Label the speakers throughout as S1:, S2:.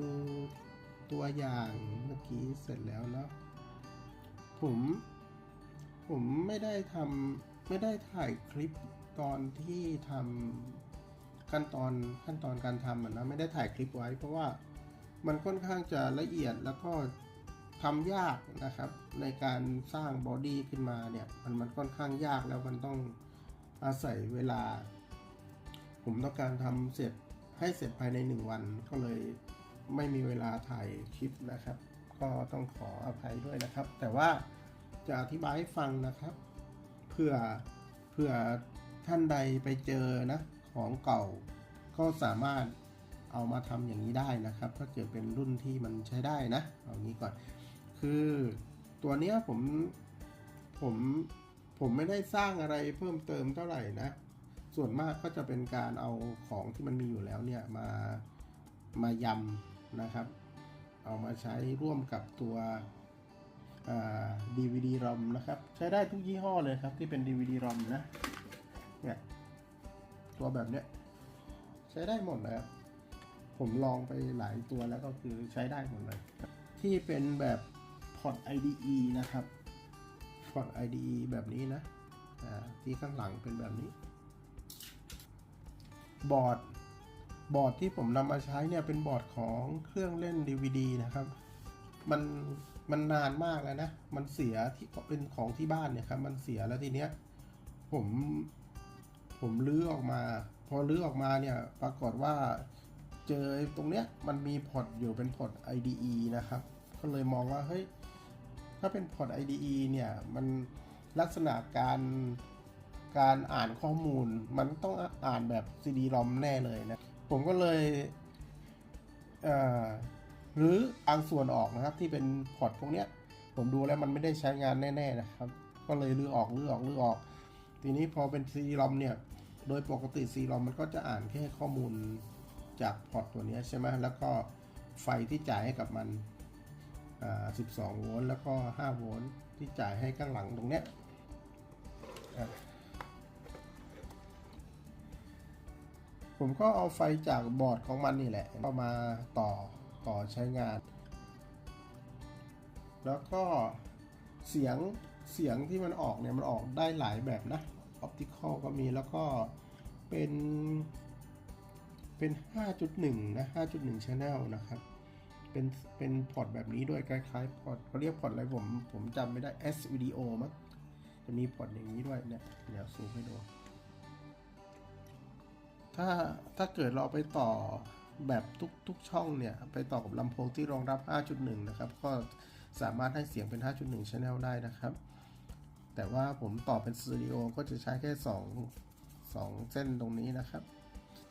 S1: ดูตัวอย่างเมื่อกี้เสร็จแล้วเนาะผม ผมไม่ได้ทำไม่ได้ถ่ายคลิปตอนที่ทำขั้นตอนขั้นตอนการทำนะไม่ได้ถ่ายคลิปไว้ เพราะว่ามันค่อนข้างจะละเอียดแล้วก็ทำยากนะครับ ในการสร้างบอดี้ขึ้นมาเนี่ยมันมันค่อนข้างยากแล้วมันต้องอาศัยเวลา ผมต้องการทำเสร็จให้เสร็จภายใน 1 วันก็เลย ไม่มีเวลาถ่ายคลิปนะครับ ก็ต้องขออภัยด้วยนะครับ แต่ว่าจะอธิบายให้ฟังนะครับเพื่อเพื่อท่านใดไปเจอนะของเก่าก็สามารถเอามาทำอย่างนี้ได้นะครับ ถ้าเกิดเป็นรุ่นที่มันใช้ได้นะเอางี้ก่อน คือตัวเนี้ยผมผมผมไม่ได้สร้างอะไรเพิ่มเติมเท่าไหร่นะ ส่วนมากก็จะเป็นการเอาของที่มันมีอยู่แล้วเนี่ยมามายำ นะครับ เอามาใช้ร่วมกับตัว DVD ROM นะครับ ใช้ได้ทุกยี่ห้อเลยครับที่เป็น DVD ROM นะเนี่ยตัวแบบเนี้ยใช้ได้หมดเลยครับผมลองไปหลายตัวแล้วก็คือใช้ได้หมดเลย ที่เป็นแบบพอร์ต IDE นะครับพอร์ต IDE แบบนี้นะอ่าที่ข้างหลังเป็นแบบนี้ บอร์ด บอร์ดที่ผมนำมาใช้เนี่ยเป็นบอร์ดของเครื่องเล่น DVD นะครับ มันมันนานมากแล้วนะ มันเสียที่เป็นของที่บ้านเนี่ยครับ มันเสียแล้วทีเนี้ยผมผมลื้อออกมา พอลื้อออกมาเนี่ยปรากฏว่าเจอตรงเนี้ยมันมีพอร์ตอยู่เป็นพอร์ต IDE นะครับ ก็เลยมองว่าเฮ้ยถ้าเป็นพอร์ต IDE เนี่ยมันลักษณะการการอ่านข้อมูล มันต้องอ่านแบบ CD-ROM แน่เลยนะ ผมก็เลยเหรือบางส่วนออกนะครับที่เป็นพอร์ตพวกเนี้ย ผมดูแล้วมันไม่ได้ใช้งานแน่ ๆนะครับ ก็เลยรื้อออกรื้อออกรื้อออก ทีนี้พอเป็น CD-ROM เนี่ย โดยปกติ CD-ROM มันก็จะอ่านแค่ข้อมูลจากพอร์ตตัวนี้ใช่ไหมแล้วก็ไฟที่จ่ายให้กับมันอ่า12 โวลต์แล้วก็ 5 โวลต์ที่จ่ายให้ข้างหลังตรงเนี้ย ผมก็เอาไฟจากบอร์ดของมันนี่แหละเอามาต่อต่อใช้งาน แล้วก็เสียงเสียงที่มันออกเนี่ยมันออกได้หลายแบบนะออปติคอลก็มีแล้วก็เป็นเป็น 5.1 นะ 5.1 Channel นะครับ เป็นเป็นพอร์ตแบบนี้ด้วยคล้ายๆพอร์ตเขาเรียกพอร์ตอะไรผมผมจำไม่ได้ S Video มั้งจะมีพอร์ตอย่างนี้ด้วยเนี่ยเดี๋ยวซูมให้ดู ถ้าถ้าเกิดเราไปต่อแบบทุกทุกช่องเนี่ย ไปต่อกับลำโพงที่รองรับ 5.1 นะครับ ก็สามารถให้เสียงเป็น 5.1 Channel ได้นะครับ แต่ว่าผมต่อเป็นสตูดิโอก็จะใช้แค่ 2 2 เส้นตรงนี้นะครับ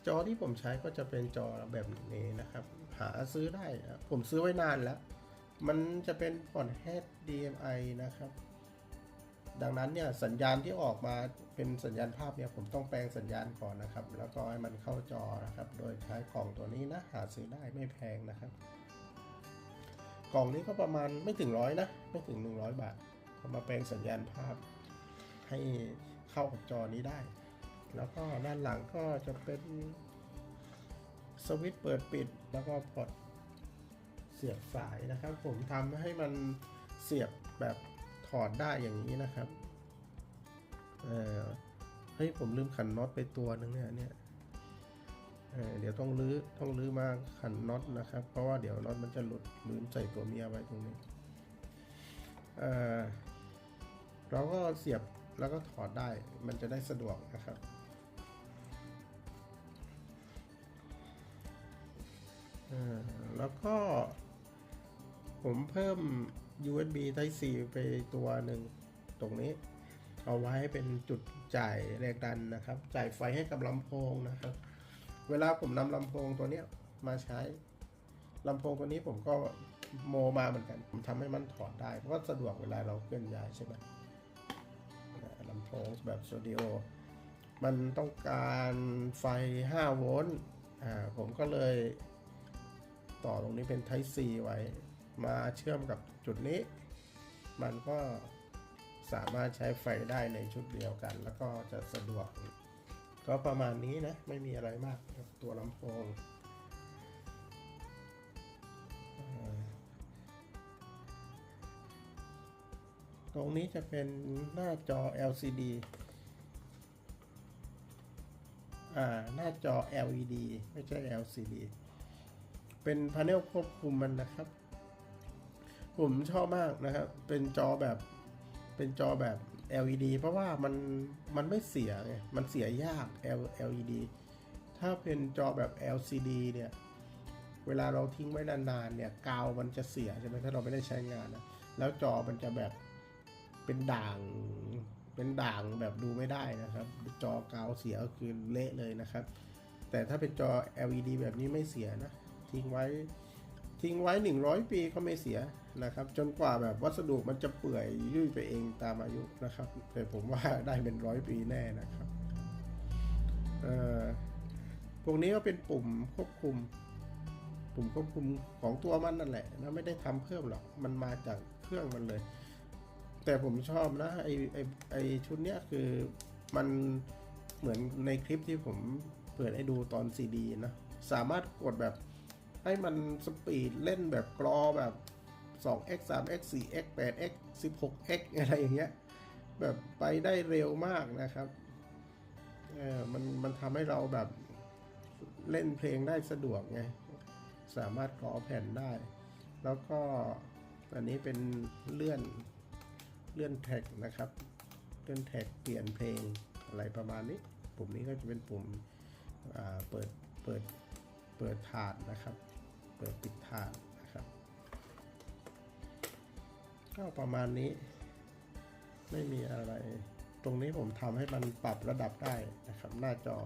S1: จอที่ผมใช้ก็จะเป็นจอแบบนี้นะครับ หาซื้อได้ ผมซื้อไว้นานแล้ว มันจะเป็นพอร์ต HDMI นะครับ ดังนั้นเนี่ยสัญญาณที่ออกมาเป็นสัญญาณภาพเนี่ยผมต้องแปลงสัญญาณก่อนนะครับ แล้วก็ให้มันเข้าจอนะครับ โดยใช้กล่องตัวนี้นะหาซื้อได้ไม่แพงนะครับ กล่องนี้ก็ประมาณไม่ถึงร้อยนะไม่ถึง 100 บาทเอามาแปลงสัญญาณภาพ ให้เข้ากับจอนี้ได้ แล้วก็ด้านหลังก็จะเป็นสวิตช์เปิดปิด แล้วก็พอร์ตเสียบสายนะครับ ผมทำให้มันเสียบแบบ ถอดได้อย่างนี้นะครับ เออเฮ้ยผมลืมขันน็อตไปตัวหนึงเนี่ยเนี่ยเเดี๋ยวต้องรื้อต้องรื้อมาขันน็อตนะครับ เพราะว่าเดี๋ยวน็อตมันจะหลุดลืมใส่ตัวเมียไว้ตรงนี้ เออเราก็เสียบแล้วก็ถอดได้มันจะได้สะดวกนะครับเออแล้วก็ผมเพิ่ม USB Type C ไปตัวหนึ่งตรงนี้ เอาไว้เป็นจุดจ่ายแรงดันนะครับ จ่ายไฟให้กับลำโพงนะครับ เวลาผมนำลำโพงตัวเนี้ยมาใช้ลำโพงตัวนี้ผมก็โมมาเหมือนกัน ผมทำให้มันถอดได้ เพราะว่าสะดวกเวลาเราเคลื่อนย้ายใช่ไหมลำโพงแบบสตูดิโอมันต้องการไฟ 5 โวลต์ อ่า ผมก็เลยต่อตรงนี้เป็น Type C ไว้ มาเชื่อมกับจุดนี้ มันก็สามารถใช้ไฟได้ในชุดเดียวกัน แล้วก็จะสะดวก ก็ประมาณนี้นะ ไม่มีอะไรมากกับตัวลำโพงตรงนี้จะเป็นหน้าจอ LCD อ่า หน้าจอ LED ไม่ใช่ LCD เป็นพาเนลควบคุมมันนะครับ ผมชอบมากนะครับ เป็นจอแบบเป็นจอแบบ LED เพราะว่ามันมันไม่เสียไง มันเสียยาก LED ถ้าเป็นจอแบบ LCD เนี่ย เวลาเราทิ้งไว้นานๆเนี่ยกาวมันจะเสียใช่ไหมถ้าเราไม่ได้ใช้งานนะ แล้วจอมันจะแบบเป็นด่าง เป็นด่างแบบดูไม่ได้นะครับ จอกาวเสียก็คือเละเลยนะครับ แต่ถ้าเป็นจอ LED แบบนี้ไม่เสียนะ ทิ้งไว้ ทิ้งไว้ 100 ปีก็ไม่เสียนะครับ จนกว่าแบบวัสดุมันจะเปื่อยยุ่ยไปเองตามอายุนะครับ แต่ผมว่าได้เป็นร้อยปีแน่นะครับเอ่อพวกนี้ก็เป็นปุ่มควบคุม ปุ่มควบคุมของตัวมันนั่นแหละนะไม่ได้ทำเพิ่มหรอกมันมาจากเครื่องมันเลย แต่ผมชอบนะไอไอไอชุดเนี้ยคือมันเหมือนในคลิปที่ผมเปิดให้ดูตอนซีดีนะสามารถกดแบบ ให้มันสปีดเล่นแบบกรอแบบ 2x 3x 4x 8x 16x อะไรอย่างเงี้ย แบบไปได้เร็วมากนะครับเออมันมันทำให้เราแบบเล่นเพลงได้สะดวกไง สามารถกรอแผ่นได้ แล้วก็อันนี้เป็นเลื่อนเลื่อนแท็กนะครับ เลื่อนแท็กเปลี่ยนเพลงอะไรประมาณนี้ ปุ่มนี้ก็จะเป็นปุ่มอ่าเปิดเปิดเปิดถาดนะครับ ปิดปิดถาดนะครับก็ประมาณนี้ ไม่มีอะไร ตรงนี้ผมทำให้มันปรับระดับได้นะครับ หน้าจอ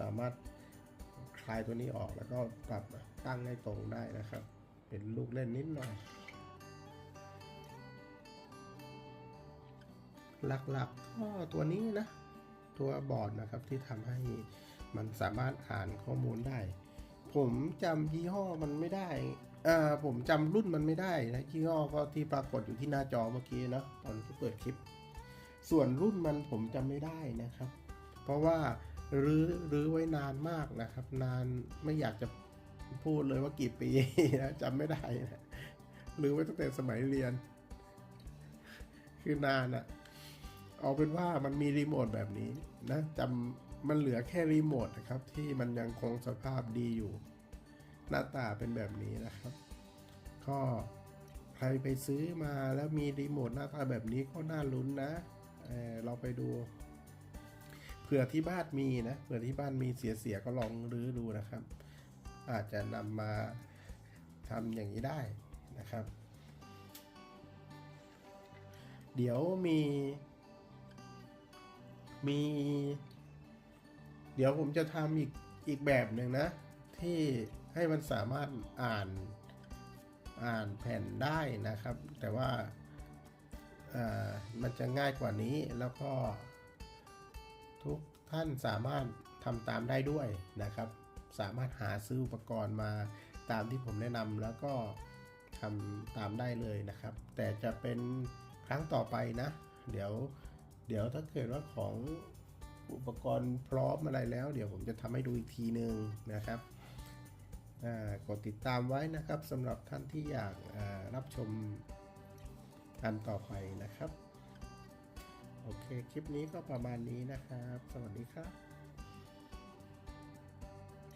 S1: สามารถคลายตัวนี้ออกแล้วก็ปรับตั้งให้ตรงได้นะครับ เป็นลูกเล่นนิดหน่อยหลักๆก็ตัวนี้นะ ตัวบอร์ดนะครับที่ทำให้มันสามารถอ่านข้อมูลได้ ผมจำยี่ห้อมันไม่ได้อ่าผมจำรุ่นมันไม่ได้นะยี่ห้อก็ที่ปรากฏอยู่ที่หน้าจอเมื่อกี้นะตอนที่เปิดคลิป ส่วนรุ่นมันผมจำไม่ได้นะครับ เพราะว่ารื้อรื้อไว้นานมากนะครับ นานไม่อยากจะพูดเลยว่ากี่ปีนะจำไม่ได้นะรื้อไว้ตั้งแต่สมัยเรียน คือนานอะเอาเป็นว่ามันมีรีโมทแบบนี้นะจำ มันเหลือแค่รีโมทนะครับ ที่มันยังคงสภาพดีอยู่ หน้าตาเป็นแบบนี้นะครับ ก็ใครไปซื้อมาแล้วมีรีโมทหน้าตาแบบนี้ก็น่าลุ้นนะเเราไปดูเผื่อที่บ้านมีนะเผื่อที่บ้านมีเสียๆก็ลองรื้อดูนะครับ อาจจะนำมาทำอย่างนี้ได้นะครับ เดี๋ยวมีมี เดี๋ยวผมจะทำอีกอีกแบบหนึ่งนะ ที่ให้มันสามารถอ่านอ่านแผ่นได้นะครับ แต่ว่าอ่ามันจะง่ายกว่านี้แล้วก็ ทุกท่านสามารถทำตามได้ด้วยนะครับ สามารถหาซื้ออุปกรณ์มาตามที่ผมแนะนำแล้วก็ทำตามได้เลยนะครับ แต่จะเป็นครั้งต่อไปนะ เดี๋ยวเดี๋ยวถ้าเกิดว่าของ อุปกรณ์พร้อมอะไรแล้ว เดี๋ยวผมจะทำให้ดูอีกทีหนึ่งนะครับกดติดตามไว้นะครับสำหรับท่านที่อยากรับชมกันต่อไปนะครับ โอเค คลิปนี้ก็ประมาณนี้นะครับ สวัสดีครับ